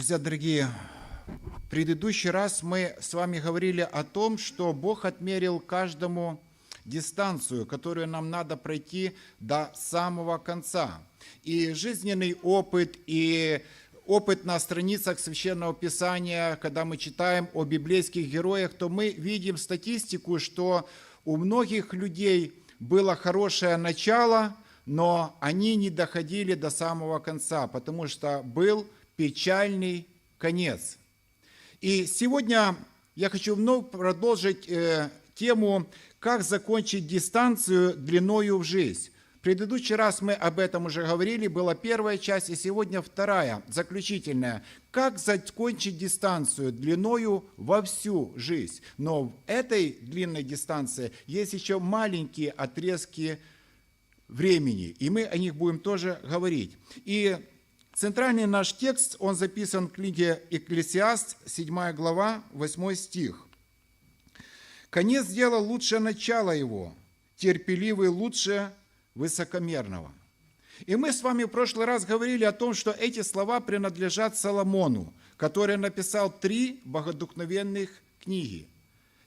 Друзья дорогие, в предыдущий раз мы с вами говорили о том, что Бог отмерил каждому дистанцию, которую нам надо пройти до самого конца. И жизненный опыт, и опыт на страницах Священного Писания, когда мы читаем о библейских героях, то мы видим статистику, что у многих людей было хорошее начало, но они не доходили до самого конца, потому что был печальный конец. И сегодня я хочу вновь продолжить э, тему, как закончить дистанцию длиною в жизнь. В предыдущий раз мы об этом уже говорили, была первая часть, и сегодня вторая, заключительная. Как закончить дистанцию длиною во всю жизнь. Но в этой длинной дистанции есть еще маленькие отрезки времени, и мы о них будем тоже говорить. И Центральный наш текст, он записан в книге Экклесиаст, 7 глава, 8 стих. «Конец дела лучше начала его, терпеливый лучше высокомерного». И мы с вами в прошлый раз говорили о том, что эти слова принадлежат Соломону, который написал три богодухновенных книги.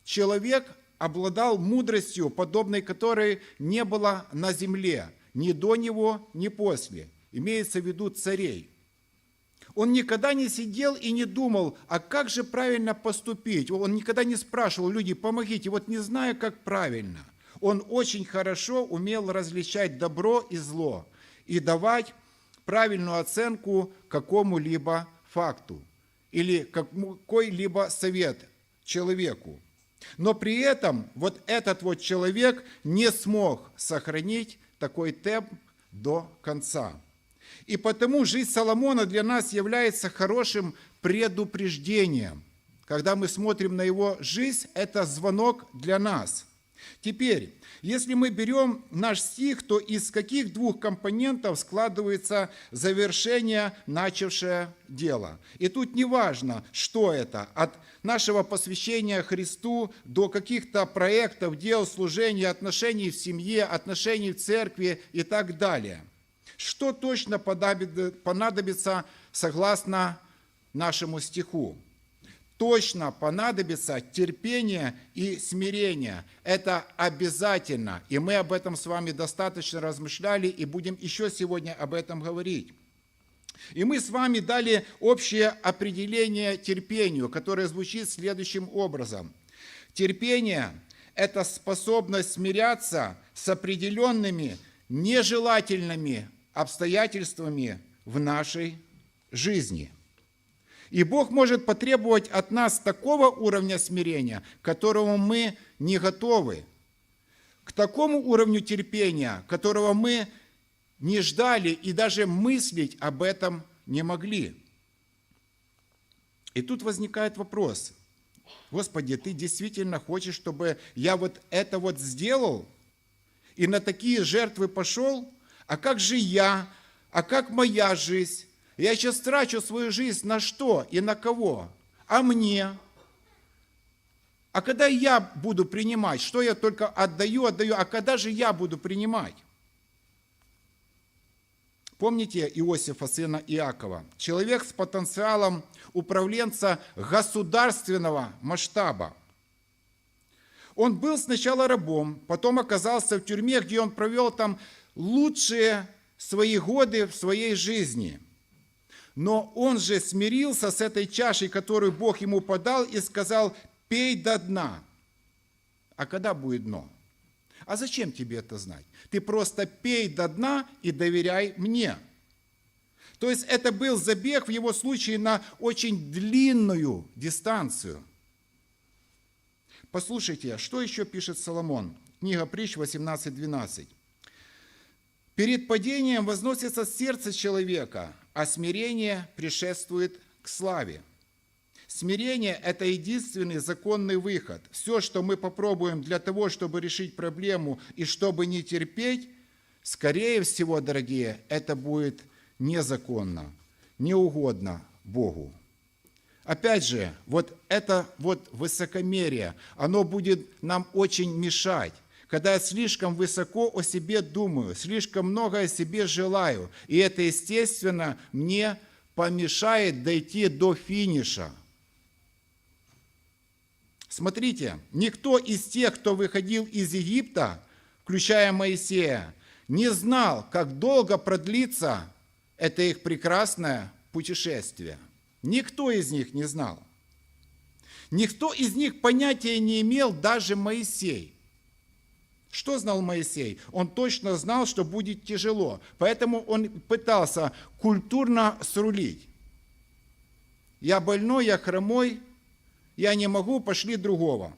Человек обладал мудростью, подобной которой не было на земле, ни до него, ни после – имеется в виду царей. Он никогда не сидел и не думал, а как же правильно поступить. Он никогда не спрашивал, люди, помогите, вот не знаю, как правильно. Он очень хорошо умел различать добро и зло и давать правильную оценку какому-либо факту или какой-либо совет человеку. Но при этом вот этот вот человек не смог сохранить такой темп до конца. И потому жизнь Соломона для нас является хорошим предупреждением. Когда мы смотрим на его жизнь, это звонок для нас. Теперь, если мы берем наш стих, то из каких двух компонентов складывается завершение, начавшее дело? И тут не важно, что это, от нашего посвящения Христу до каких-то проектов, дел, служения, отношений в семье, отношений в церкви и так далее – что точно понадобится согласно нашему стиху? Точно понадобится терпение и смирение. Это обязательно. И мы об этом с вами достаточно размышляли и будем еще сегодня об этом говорить. И мы с вами дали общее определение терпению, которое звучит следующим образом. Терпение – это способность смиряться с определенными нежелательными обстоятельствами в нашей жизни. И Бог может потребовать от нас такого уровня смирения, к которому мы не готовы, к такому уровню терпения, которого мы не ждали и даже мыслить об этом не могли. И тут возникает вопрос, Господи, Ты действительно хочешь, чтобы я вот это вот сделал и на такие жертвы пошел? А как же я, а как моя жизнь? Я сейчас трачу свою жизнь на что и на кого? А мне? А когда я буду принимать? Что я только отдаю, отдаю, а когда же я буду принимать? Помните Иосифа, сына Иакова? Человек с потенциалом управленца государственного масштаба. Он был сначала рабом, потом оказался в тюрьме, где он провел там лучшие свои годы в своей жизни. Но он же смирился с этой чашей, которую Бог ему подал, и сказал, пей до дна. А когда будет дно? А зачем тебе это знать? Ты просто пей до дна и доверяй мне. То есть это был забег в его случае на очень длинную дистанцию. Послушайте, что еще пишет Соломон? Книга притч 18.12. Перед падением возносится сердце человека, а смирение предшествует к славе. Смирение – это единственный законный выход. Все, что мы попробуем для того, чтобы решить проблему и чтобы не терпеть, скорее всего, дорогие, это будет незаконно, неугодно Богу. Опять же, вот это вот высокомерие, оно будет нам очень мешать когда я слишком высоко о себе думаю, слишком много о себе желаю, и это, естественно, мне помешает дойти до финиша. Смотрите, никто из тех, кто выходил из Египта, включая Моисея, не знал, как долго продлится это их прекрасное путешествие. Никто из них не знал. Никто из них понятия не имел, даже Моисей. Что знал Моисей? Он точно знал, что будет тяжело. Поэтому он пытался культурно срулить. Я больной, я хромой, я не могу, пошли другого.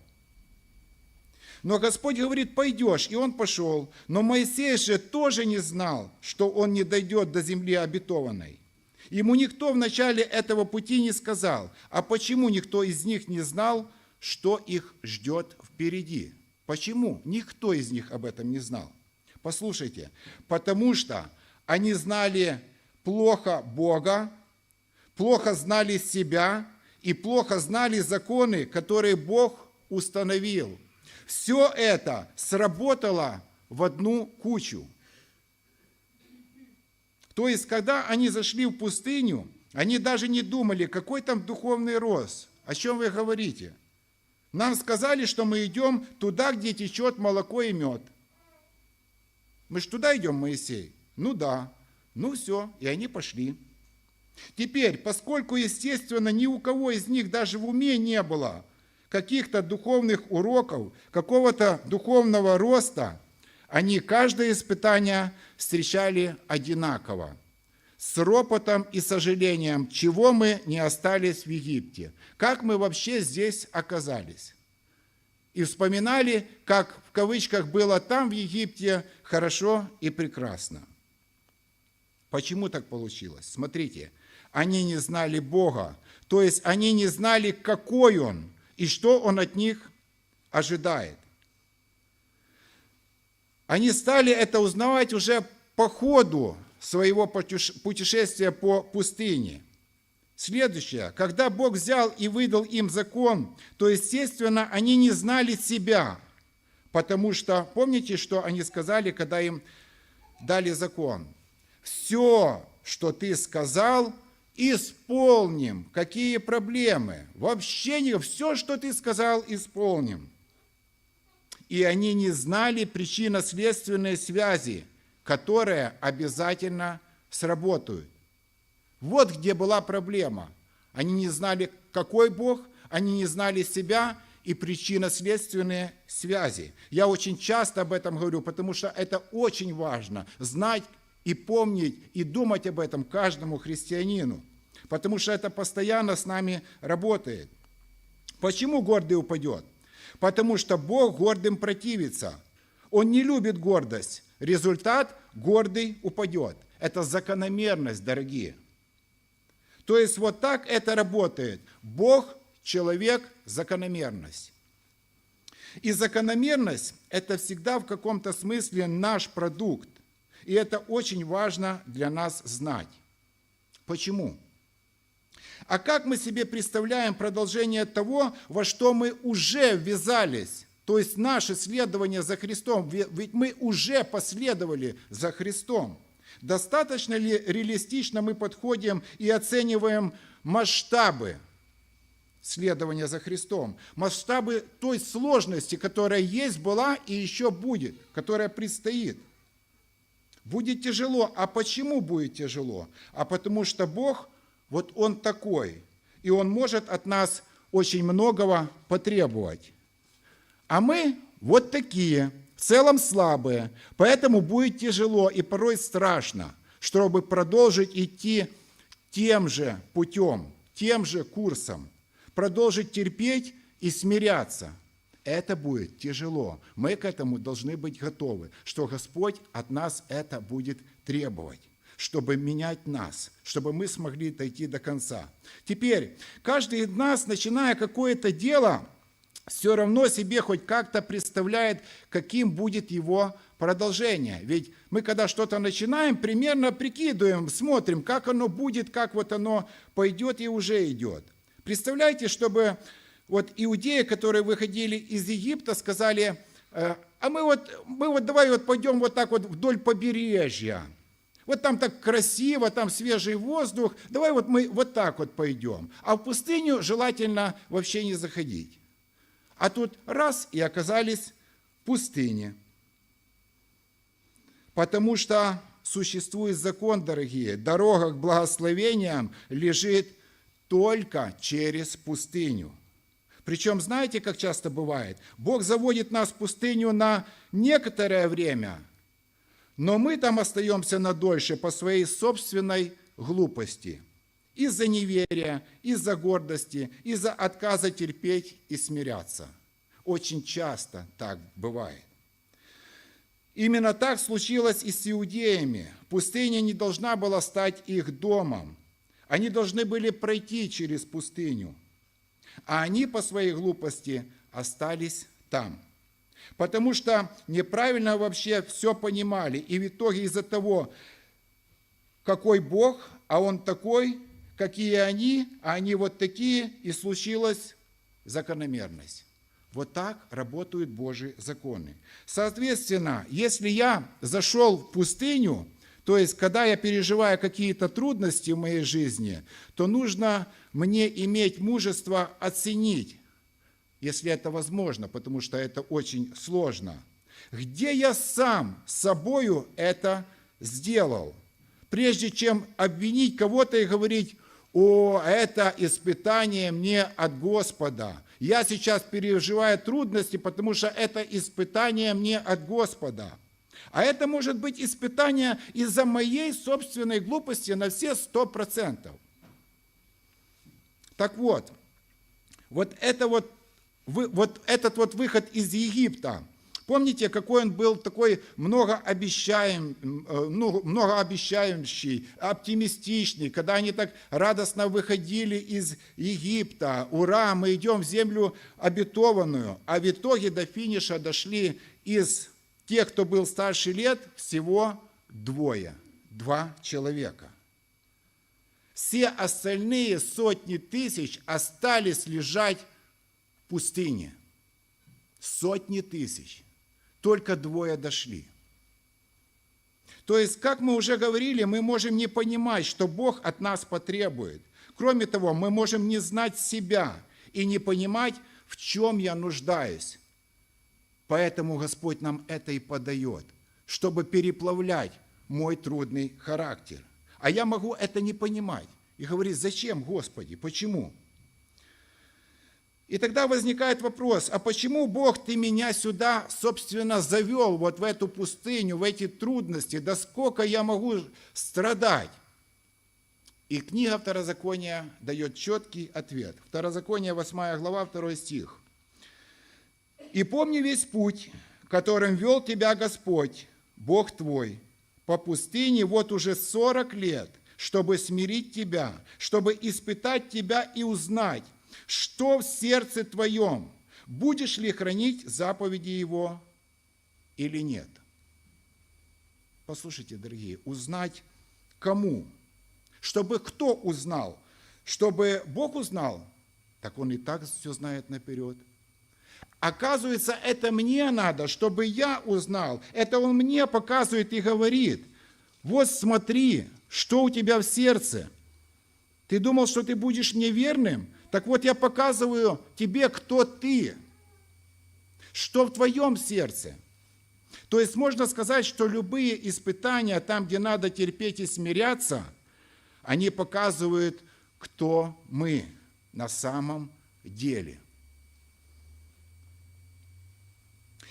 Но Господь говорит, пойдешь, и он пошел. Но Моисей же тоже не знал, что он не дойдет до земли обетованной. Ему никто в начале этого пути не сказал. А почему никто из них не знал, что их ждет впереди? Почему? Никто из них об этом не знал. Послушайте, потому что они знали плохо Бога, плохо знали себя и плохо знали законы, которые Бог установил. Все это сработало в одну кучу. То есть, когда они зашли в пустыню, они даже не думали, какой там духовный рост. О чем вы говорите? Нам сказали, что мы идем туда, где течет молоко и мед. Мы же туда идем, Моисей? Ну да. Ну все, и они пошли. Теперь, поскольку, естественно, ни у кого из них даже в уме не было каких-то духовных уроков, какого-то духовного роста, они каждое испытание встречали одинаково, с ропотом и сожалением, чего мы не остались в Египте, как мы вообще здесь оказались. И вспоминали, как в кавычках было там, в Египте, хорошо и прекрасно. Почему так получилось? Смотрите, они не знали Бога, то есть они не знали, какой Он и что Он от них ожидает. Они стали это узнавать уже по ходу своего путешествия по пустыне. Следующее. Когда Бог взял и выдал им закон, то, естественно, они не знали себя, потому что, помните, что они сказали, когда им дали закон? Все, что ты сказал, исполним. Какие проблемы? Вообще не все, что ты сказал, исполним и они не знали причинно-следственной связи, которые обязательно сработают. Вот где была проблема. Они не знали, какой Бог, они не знали себя и причинно-следственные связи. Я очень часто об этом говорю, потому что это очень важно, знать и помнить, и думать об этом каждому христианину, потому что это постоянно с нами работает. Почему гордый упадет? потому что Бог гордым противится. Он не любит гордость. Результат – гордый упадет. Это закономерность, дорогие. То есть вот так это работает. Бог, человек, закономерность. И закономерность – это всегда в каком-то смысле наш продукт. И это очень важно для нас знать. Почему? А как мы себе представляем продолжение того, во что мы уже ввязались? То есть наше следование за Христом, ведь мы уже последовали за Христом. Достаточно ли реалистично мы подходим и оцениваем масштабы следования за Христом, масштабы той сложности, которая есть, была и еще будет, которая предстоит. Будет тяжело. А почему будет тяжело? А потому что Бог – вот Он такой, и Он может от нас очень многого потребовать. А мы вот такие, в целом слабые, поэтому будет тяжело и порой страшно, чтобы продолжить идти тем же путем, тем же курсом, продолжить терпеть и смиряться. Это будет тяжело. Мы к этому должны быть готовы, что Господь от нас это будет требовать чтобы менять нас, чтобы мы смогли дойти до конца. Теперь, каждый из нас, начиная какое-то дело, все равно себе хоть как-то представляет, каким будет его продолжение. Ведь мы, когда что-то начинаем, примерно прикидываем, смотрим, как оно будет, как вот оно пойдет и уже идет. Представляете, чтобы вот иудеи, которые выходили из Египта, сказали, «Э, а мы вот, мы вот давай вот пойдем вот так вот вдоль побережья, Вот там так красиво, там свежий воздух. Давай вот мы вот так вот пойдем. А в пустыню желательно вообще не заходить. А тут раз и оказались в пустыне. Потому что существует закон, дорогие, дорога к благословениям лежит только через пустыню. Причем, знаете, как часто бывает? Бог заводит нас в пустыню на некоторое время, но мы там остаемся надольше по своей собственной глупости. Из-за неверия, из-за гордости, из-за отказа терпеть и смиряться. Очень часто так бывает. Именно так случилось и с иудеями. Пустыня не должна была стать их домом. Они должны были пройти через пустыню. А они по своей глупости остались там. Потому что неправильно вообще все понимали. И в итоге из-за того, какой Бог, а Он такой, какие они, а они вот такие, и случилась закономерность. Вот так работают Божьи законы. Соответственно, если я зашел в пустыню, то есть, когда я переживаю какие-то трудности в моей жизни, то нужно мне иметь мужество оценить, если это возможно, потому что это очень сложно. Где я сам собою это сделал? Прежде чем обвинить кого-то и говорить, о, это испытание мне от Господа. Я сейчас переживаю трудности, потому что это испытание мне от Господа. А это может быть испытание из-за моей собственной глупости на все сто процентов. Так вот, вот, это вот, вот этот вот выход из Египта, помните, какой он был такой многообещаем, ну, многообещающий, оптимистичный, когда они так радостно выходили из Египта, ура, мы идем в землю обетованную, а в итоге до финиша дошли из тех, кто был старше лет, всего двое, два человека. Все остальные сотни тысяч остались лежать в пустыне. Сотни тысяч. Только двое дошли. То есть, как мы уже говорили, мы можем не понимать, что Бог от нас потребует. Кроме того, мы можем не знать себя и не понимать, в чем я нуждаюсь. Поэтому Господь нам это и подает, чтобы переплавлять мой трудный характер – а я могу это не понимать и говорить, зачем, Господи, почему? И тогда возникает вопрос, а почему Бог ты меня сюда, собственно, завел, вот в эту пустыню, в эти трудности, да сколько я могу страдать? И книга Второзакония дает четкий ответ. Второзаконие, 8 глава, 2 стих. «И помни весь путь, которым вел тебя Господь, Бог твой, по пустыне вот уже 40 лет, чтобы смирить тебя, чтобы испытать тебя и узнать, что в сердце твоем, будешь ли хранить заповеди его или нет. Послушайте, дорогие, узнать кому? Чтобы кто узнал? Чтобы Бог узнал? Так он и так все знает наперед. Оказывается, это мне надо, чтобы я узнал. Это он мне показывает и говорит. Вот смотри, что у тебя в сердце. Ты думал, что ты будешь мне верным? Так вот я показываю тебе, кто ты. Что в твоем сердце. То есть можно сказать, что любые испытания, там, где надо терпеть и смиряться, они показывают, кто мы на самом деле.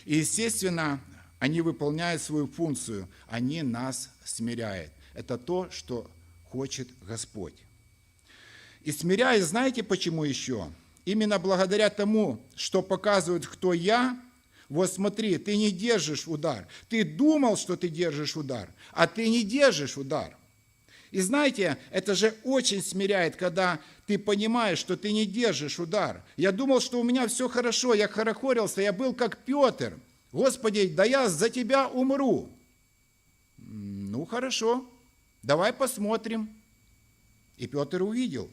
И, естественно, они выполняют свою функцию, они нас смиряют. Это то, что хочет Господь. И смиряет, знаете почему еще? Именно благодаря тому, что показывают, кто я, вот смотри, ты не держишь удар. Ты думал, что ты держишь удар, а ты не держишь удар. И знаете, это же очень смиряет, когда ты понимаешь, что ты не держишь удар. Я думал, что у меня все хорошо, я хорохорился, я был как Петр. Господи, да я за тебя умру. Ну, хорошо, давай посмотрим. И Петр увидел.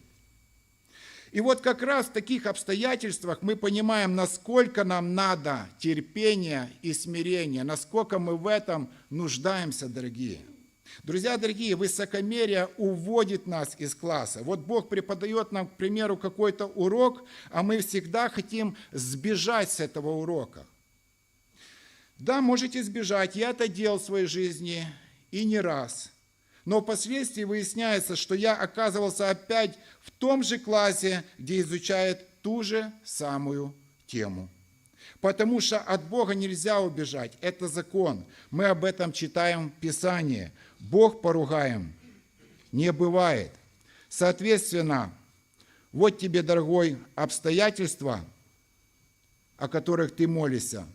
И вот как раз в таких обстоятельствах мы понимаем, насколько нам надо терпения и смирения, насколько мы в этом нуждаемся, дорогие. Друзья дорогие, высокомерие уводит нас из класса. Вот Бог преподает нам, к примеру, какой-то урок, а мы всегда хотим сбежать с этого урока. Да, можете сбежать, я это делал в своей жизни и не раз. Но впоследствии выясняется, что я оказывался опять в том же классе, где изучает ту же самую тему. Потому что от Бога нельзя убежать. Это закон. Мы об этом читаем в Писании. Бог поругаем не бывает. Соответственно, вот тебе, дорогой, обстоятельства, о которых ты молишься.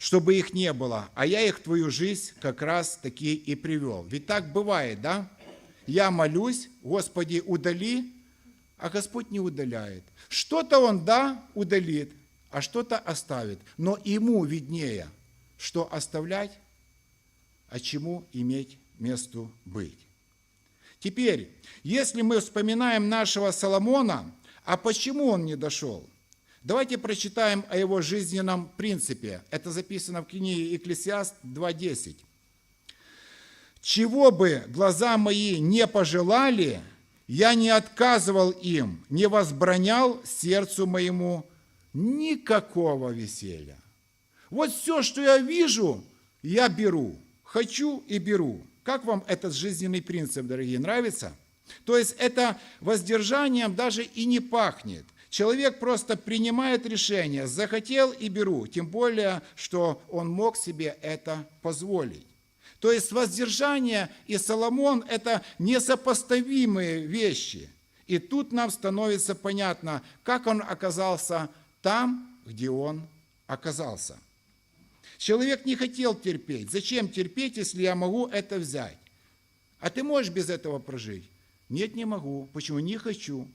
Чтобы их не было, а я их в твою жизнь как раз таки и привел. Ведь так бывает, да? Я молюсь, Господи, удали, а Господь не удаляет. Что-то Он, да, удалит, а что-то оставит. Но Ему виднее, что оставлять, а чему иметь месту быть. Теперь, если мы вспоминаем нашего Соломона, а почему он не дошел? Давайте прочитаем о его жизненном принципе. Это записано в книге Екклесиаст 2.10. «Чего бы глаза мои не пожелали, я не отказывал им, не возбранял сердцу моему никакого веселья». Вот все, что я вижу, я беру. Хочу и беру. Как вам этот жизненный принцип, дорогие, нравится? То есть это воздержанием даже и не пахнет. Человек просто принимает решение, захотел и беру, тем более, что он мог себе это позволить. То есть воздержание и Соломон – это несопоставимые вещи. И тут нам становится понятно, как он оказался там, где он оказался. Человек не хотел терпеть. Зачем терпеть, если я могу это взять? А ты можешь без этого прожить? Нет, не могу. Почему? Не хочу.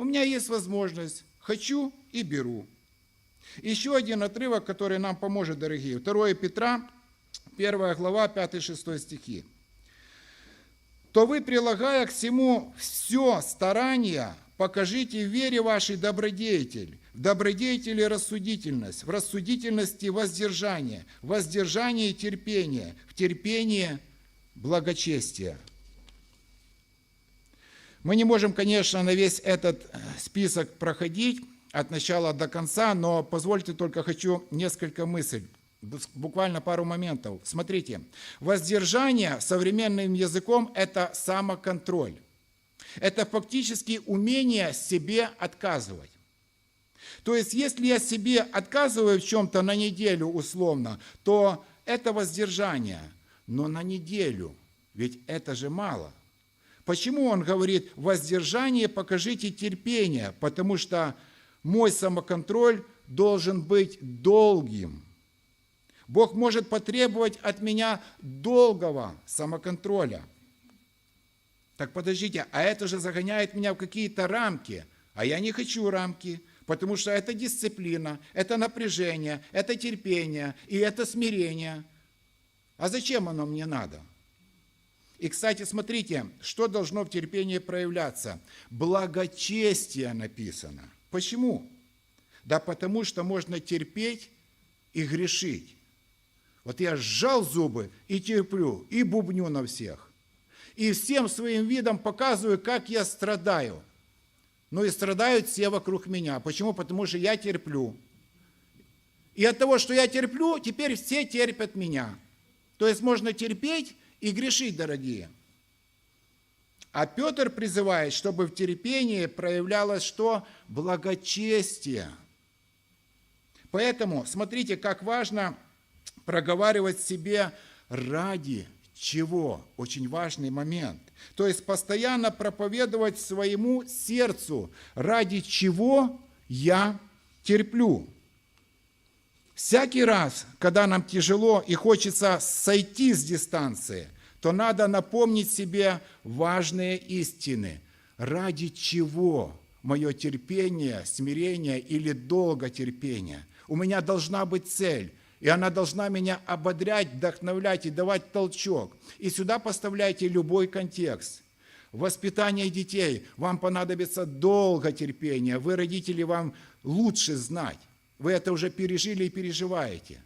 У меня есть возможность. Хочу и беру. Еще один отрывок, который нам поможет, дорогие. 2 Петра, 1 глава, 5-6 стихи. «То вы, прилагая к всему все старания, покажите в вере вашей добродетель, в добродетели рассудительность, в рассудительности воздержание, в воздержании терпение, в терпении благочестие. Мы не можем, конечно, на весь этот э, список проходить от начала до конца, но позвольте только хочу несколько мыслей, буквально пару моментов. Смотрите, воздержание современным языком – это самоконтроль. Это фактически умение себе отказывать. То есть, если я себе отказываю в чем-то на неделю условно, то это воздержание. Но на неделю, ведь это же мало. Почему он говорит, воздержание покажите терпение? Потому что мой самоконтроль должен быть долгим. Бог может потребовать от меня долгого самоконтроля. Так подождите, а это же загоняет меня в какие-то рамки, а я не хочу рамки потому что это дисциплина, это напряжение, это терпение и это смирение. А зачем оно мне надо? И, кстати, смотрите, что должно в терпении проявляться. Благочестие написано. Почему? Да потому что можно терпеть и грешить. Вот я сжал зубы и терплю, и бубню на всех. И всем своим видом показываю, как я страдаю – но и страдают все вокруг меня. Почему? Потому что я терплю. И от того, что я терплю, теперь все терпят меня. То есть можно терпеть и грешить, дорогие. А Петр призывает, чтобы в терпении проявлялось что? Благочестие. Поэтому смотрите, как важно проговаривать себе ради чего? Очень важный момент. То есть постоянно проповедовать своему сердцу, ради чего я терплю. Всякий раз, когда нам тяжело и хочется сойти с дистанции, то надо напомнить себе важные истины. Ради чего мое терпение, смирение или долготерпение? У меня должна быть цель. И она должна меня ободрять, вдохновлять и давать толчок. И сюда поставляйте любой контекст. Воспитание детей. Вам понадобится долго терпения. Вы, родители, вам лучше знать. Вы это уже пережили и переживаете.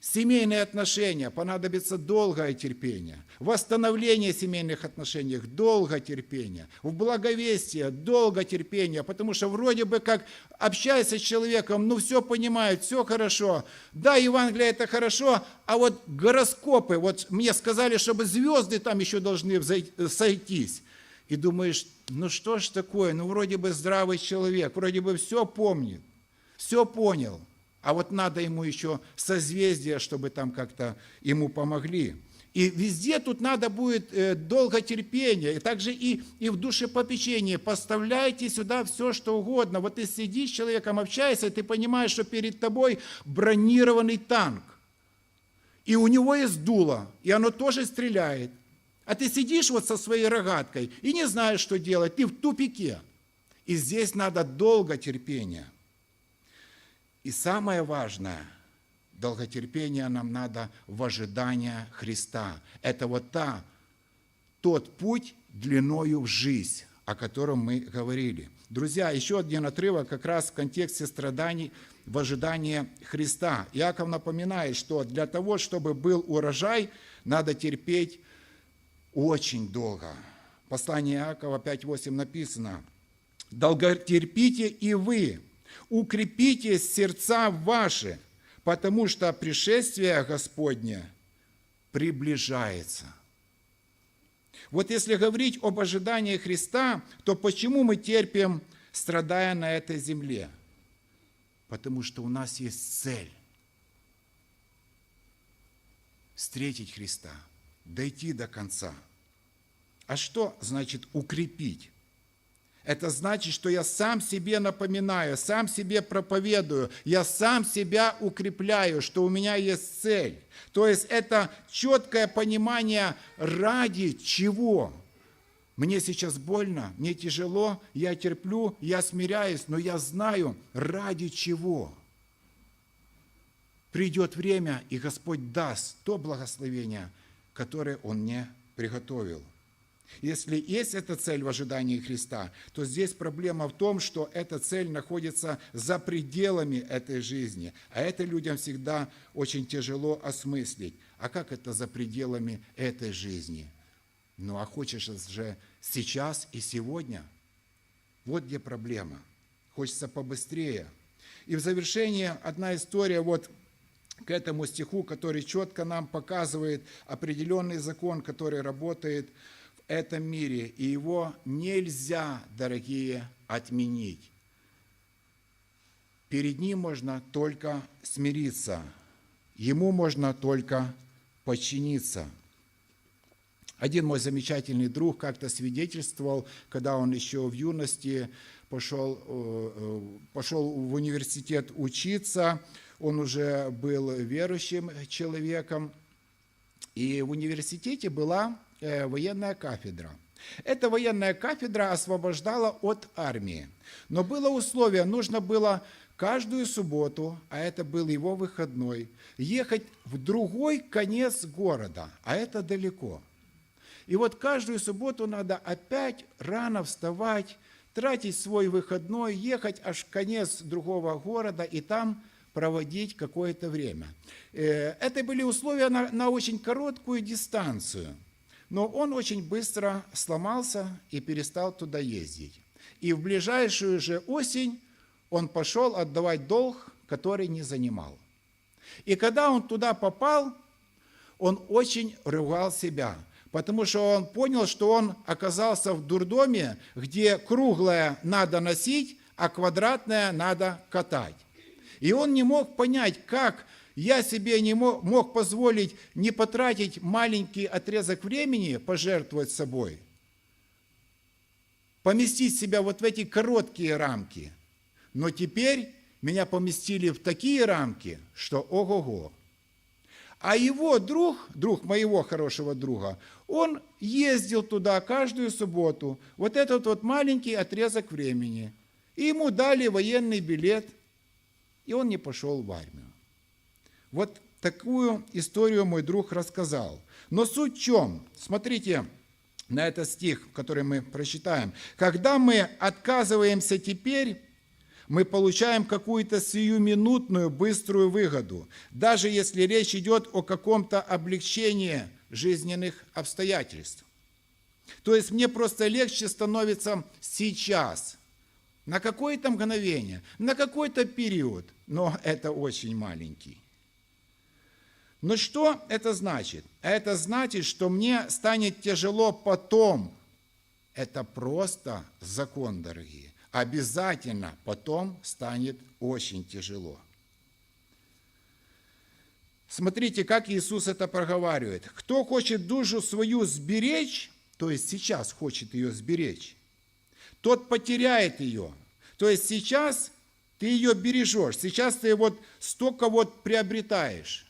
Семейные отношения понадобится долгое терпение. Восстановление семейных отношений – долго терпение. В благовестие – долго терпение, потому что вроде бы как общается с человеком, ну все понимает, все хорошо. Да, Евангелие это хорошо, а вот гороскопы, вот мне сказали, чтобы звезды там еще должны сойтись. И думаешь, ну что ж такое, ну вроде бы здравый человек, вроде бы все помнит, все понял – а вот надо ему еще созвездие, чтобы там как-то ему помогли. И везде тут надо будет э, долготерпение, и также и, и в душепопечении. Поставляйте сюда все, что угодно. Вот ты сидишь с человеком, общаешься, и ты понимаешь, что перед тобой бронированный танк. И у него есть дуло, и оно тоже стреляет. А ты сидишь вот со своей рогаткой и не знаешь, что делать, ты в тупике. И здесь надо долго терпения. И самое важное, долготерпение нам надо в ожидании Христа. Это вот та, тот путь длиною в жизнь, о котором мы говорили. Друзья, еще один отрывок как раз в контексте страданий в ожидании Христа. Иаков напоминает, что для того, чтобы был урожай, надо терпеть очень долго. Послание Иакова 5.8 написано, «Долготерпите и вы, укрепите сердца ваши, потому что пришествие Господне приближается. Вот если говорить об ожидании Христа, то почему мы терпим, страдая на этой земле? Потому что у нас есть цель встретить Христа, дойти до конца. А что значит укрепить? Это значит, что я сам себе напоминаю, сам себе проповедую, я сам себя укрепляю, что у меня есть цель. То есть это четкое понимание, ради чего. Мне сейчас больно, мне тяжело, я терплю, я смиряюсь, но я знаю, ради чего. Придет время, и Господь даст то благословение, которое Он мне приготовил. Если есть эта цель в ожидании Христа, то здесь проблема в том, что эта цель находится за пределами этой жизни, а это людям всегда очень тяжело осмыслить. А как это за пределами этой жизни? Ну а хочешь же сейчас и сегодня? Вот где проблема. Хочется побыстрее. И в завершение одна история вот к этому стиху, который четко нам показывает определенный закон, который работает этом мире, и его нельзя, дорогие, отменить. Перед ним можно только смириться, ему можно только подчиниться. Один мой замечательный друг как-то свидетельствовал, когда он еще в юности пошел, э, э, пошел в университет учиться, он уже был верующим человеком, и в университете была военная кафедра. Эта военная кафедра освобождала от армии. Но было условие, нужно было каждую субботу, а это был его выходной, ехать в другой конец города, а это далеко. И вот каждую субботу надо опять рано вставать, тратить свой выходной, ехать аж в конец другого города и там проводить какое-то время. Э, это были условия на, на очень короткую дистанцию – но он очень быстро сломался и перестал туда ездить. И в ближайшую же осень он пошел отдавать долг, который не занимал. И когда он туда попал, он очень ругал себя, потому что он понял, что он оказался в дурдоме, где круглое надо носить, а квадратное надо катать. И он не мог понять, как я себе не мог, позволить не потратить маленький отрезок времени, пожертвовать собой, поместить себя вот в эти короткие рамки. Но теперь меня поместили в такие рамки, что ого-го. А его друг, друг моего хорошего друга, он ездил туда каждую субботу, вот этот вот маленький отрезок времени. И ему дали военный билет, и он не пошел в армию. Вот такую историю мой друг рассказал. Но суть в чем? Смотрите на этот стих, который мы прочитаем. Когда мы отказываемся теперь, мы получаем какую-то сиюминутную быструю выгоду, даже если речь идет о каком-то облегчении жизненных обстоятельств. То есть мне просто легче становится сейчас, на какое-то мгновение, на какой-то период, но это очень маленький. Но что это значит? Это значит, что мне станет тяжело потом. Это просто закон, дорогие. Обязательно потом станет очень тяжело. Смотрите, как Иисус это проговаривает. Кто хочет душу свою сберечь, то есть сейчас хочет ее сберечь, тот потеряет ее. То есть сейчас ты ее бережешь, сейчас ты вот столько вот приобретаешь,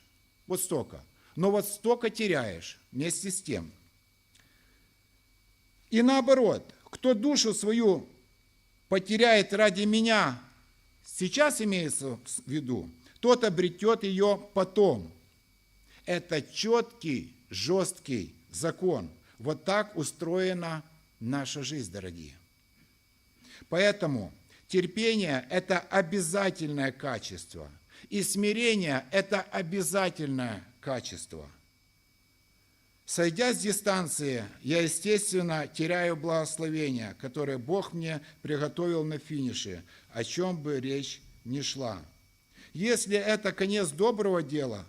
вот столько, но вот столько теряешь вместе с тем. И наоборот, кто душу свою потеряет ради меня, сейчас имеется в виду, тот обретет ее потом. Это четкий, жесткий закон. Вот так устроена наша жизнь, дорогие. Поэтому терпение – это обязательное качество. И смирение – это обязательное качество. Сойдя с дистанции, я, естественно, теряю благословение, которое Бог мне приготовил на финише, о чем бы речь ни шла. Если это конец доброго дела,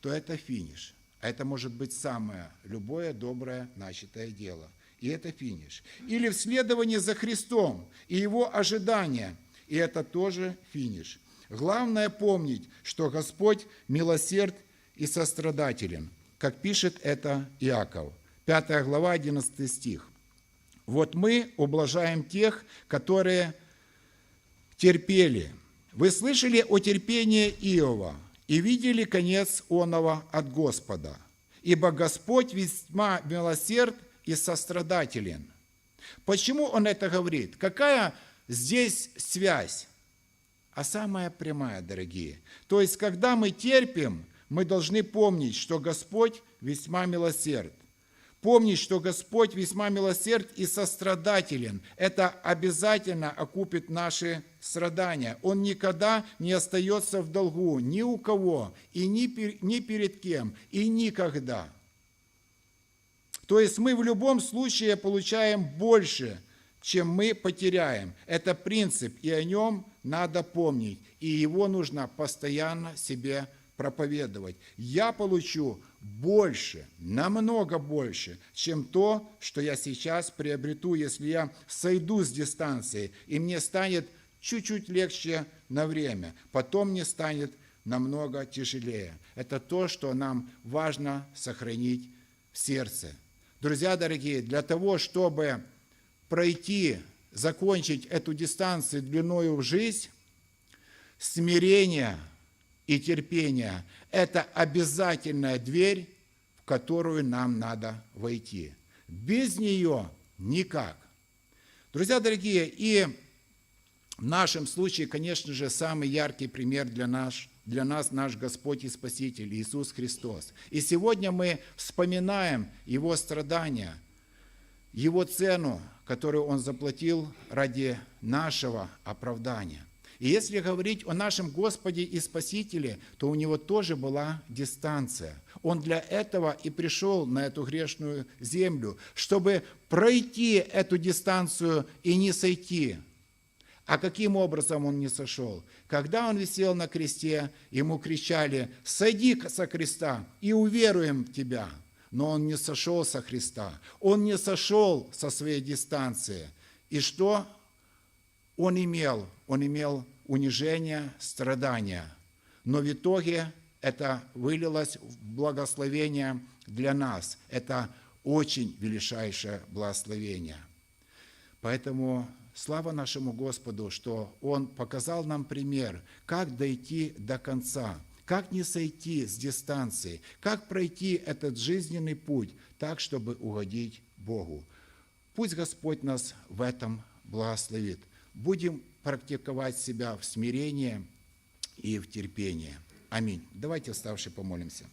то это финиш. А это может быть самое любое доброе начатое дело. И это финиш. Или в за Христом и его ожидания. И это тоже финиш. Главное помнить, что Господь милосерд и сострадателен – как пишет это Иаков. 5 глава, 11 стих. Вот мы ублажаем тех, которые терпели. Вы слышали о терпении Иова и видели конец оного от Господа. Ибо Господь весьма милосерд и сострадателен. Почему он это говорит? Какая здесь связь? А самая прямая, дорогие. То есть, когда мы терпим, мы должны помнить, что Господь весьма милосерд. Помнить, что Господь весьма милосерд и сострадателен. Это обязательно окупит наши страдания. Он никогда не остается в долгу ни у кого, и ни, ни перед кем, и никогда. То есть мы в любом случае получаем больше, чем мы потеряем. Это принцип, и о нем надо помнить. И его нужно постоянно себе проповедовать, я получу больше, намного больше, чем то, что я сейчас приобрету, если я сойду с дистанции, и мне станет чуть-чуть легче на время, потом мне станет намного тяжелее. Это то, что нам важно сохранить в сердце. Друзья дорогие, для того, чтобы пройти, закончить эту дистанцию длиною в жизнь, смирение – и терпение – это обязательная дверь, в которую нам надо войти. Без нее никак. Друзья дорогие, и в нашем случае, конечно же, самый яркий пример для нас, для нас наш Господь и Спаситель Иисус Христос. И сегодня мы вспоминаем Его страдания, Его цену, которую Он заплатил ради нашего оправдания – и если говорить о нашем Господе и Спасителе, то у него тоже была дистанция. Он для этого и пришел на эту грешную землю, чтобы пройти эту дистанцию и не сойти. А каким образом он не сошел? Когда он висел на кресте, ему кричали, «Сойди со креста и уверуем в тебя». Но он не сошел со Христа, он не сошел со своей дистанции. И что он имел? Он имел унижение, страдания. Но в итоге это вылилось в благословение для нас. Это очень величайшее благословение. Поэтому слава нашему Господу, что Он показал нам пример, как дойти до конца, как не сойти с дистанции, как пройти этот жизненный путь так, чтобы угодить Богу. Пусть Господь нас в этом благословит. Будем практиковать себя в смирении и в терпении. Аминь. Давайте, вставшие, помолимся.